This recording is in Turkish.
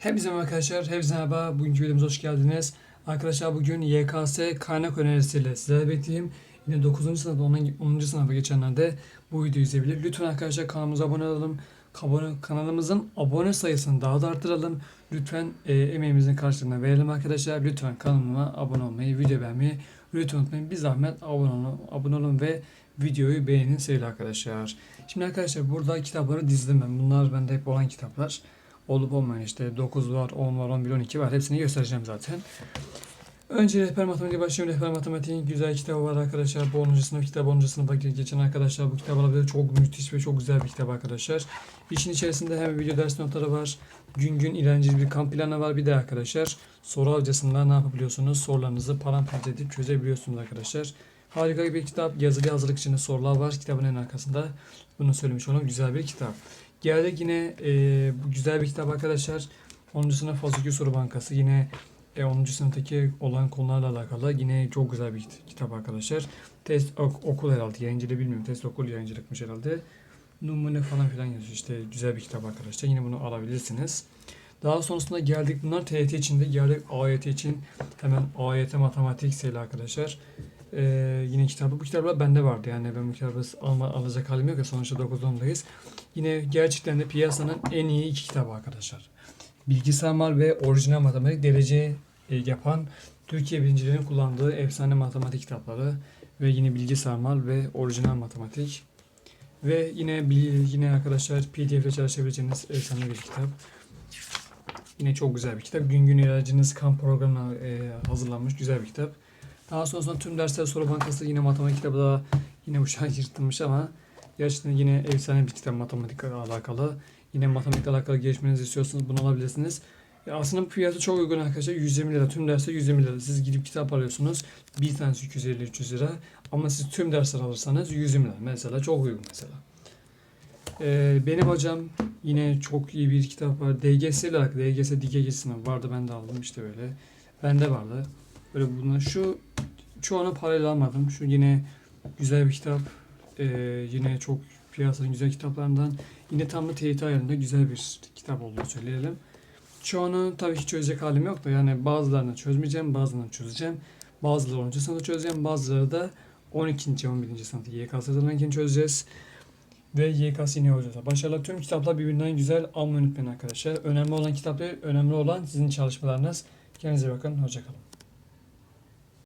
Hepinize arkadaşlar, hepinize merhaba. Bugünkü videomuza hoş geldiniz. Arkadaşlar bugün YKS kaynak önerisiyle sizlerle bekleyeyim. Yine 9. sınıfta 10. 10. sınıfa geçenler de bu videoyu izleyebilir. Lütfen arkadaşlar kanalımıza abone olalım. Kanalımızın abone sayısını daha da arttıralım. Lütfen e, emeğimizin karşılığını verelim arkadaşlar. Lütfen kanalıma abone olmayı, video beğenmeyi lütfen unutmayın. Bir zahmet abone olun, abone olun ve videoyu beğenin sevgili arkadaşlar. Şimdi arkadaşlar burada kitapları dizdim ben. Bunlar bende hep olan kitaplar olup olmayan işte 9 var, 10 var, 11, 12 var. Hepsini göstereceğim zaten. Önce rehber matematiğe başlıyorum. Rehber matematiğin güzel kitabı var arkadaşlar. Bu 10. sınıf kitabı 10. sınıfa geçen arkadaşlar bu kitap alabilir. Çok müthiş ve çok güzel bir kitap arkadaşlar. İşin içerisinde hem video ders notları var. Gün gün iğrenceli bir kamp planı var. Bir de arkadaşlar soru avcısında ne yapabiliyorsunuz? Sorularınızı paramparça edip çözebiliyorsunuz arkadaşlar. Harika bir kitap. Yazılı hazırlık için sorular var. Kitabın en arkasında. Bunu söylemiş olalım. Güzel bir kitap. Geldik yine e, güzel bir kitap arkadaşlar. 10. sınıf fazla soru bankası. Yine e, 10. sınıftaki olan konularla alakalı yine çok güzel bir kit- kitap arkadaşlar. Test ok- okul herhalde yayıncılığı bilmiyorum. Test okul yayıncılıkmış herhalde. Numune falan filan yazıyor işte güzel bir kitap arkadaşlar. Yine bunu alabilirsiniz. Daha sonrasında geldik bunlar TYT için de geldik AYT için hemen AYT matematik seyli arkadaşlar. Ee, yine kitabı bu kitaplar bende vardı yani ben bu kitabı alma, alacak halim yok ya sonuçta 9 10'dayız. Yine gerçekten de piyasanın en iyi iki kitabı arkadaşlar. Bilgisayar ve orijinal matematik derece e, yapan Türkiye birincilerinin kullandığı efsane matematik kitapları ve yine bilgisayar mal ve orijinal matematik ve yine yine arkadaşlar PDF ile çalışabileceğiniz efsane bir kitap. Yine çok güzel bir kitap. Gün gün ilacınız kamp programına e, hazırlanmış güzel bir kitap. Daha sonrasında tüm dersler soru bankası yine matematik kitabı da yine bu şan yırtılmış ama gerçekten yine efsane bir kitap matematikle alakalı. Yine matematikle alakalı gelişmenizi istiyorsanız bunu alabilirsiniz. Ya aslında fiyatı çok uygun arkadaşlar. 120 lira. Tüm dersler 120 lira. Siz gidip kitap alıyorsunuz. Bir tanesi 250-300 lira. Ama siz tüm dersler alırsanız 120 lira. Mesela çok uygun mesela. Ee, benim hocam yine çok iyi bir kitap var. DGS ile alakalı. DGS DGS sınavı vardı. Ben de aldım işte böyle. Bende vardı. Böyle bunu şu çoğunu parayla almadım. Şu yine güzel bir kitap. Ee, yine çok piyasanın güzel kitaplarından. Yine tam da TYT ayarında güzel bir kitap olduğunu söyleyelim. Çoğunu tabii ki çözecek halim yok da yani bazılarını çözmeyeceğim, bazılarını çözeceğim. Bazıları 10. sınıfta çözeceğim, bazıları da 12. 11. sınıfta YKS hazırlanırken çözeceğiz. Ve YKS yine hocası. Başarılı tüm kitaplar birbirinden güzel almayı unutmayın arkadaşlar. Önemli olan kitaplar, önemli olan sizin çalışmalarınız. Kendinize bakın, hoşçakalın.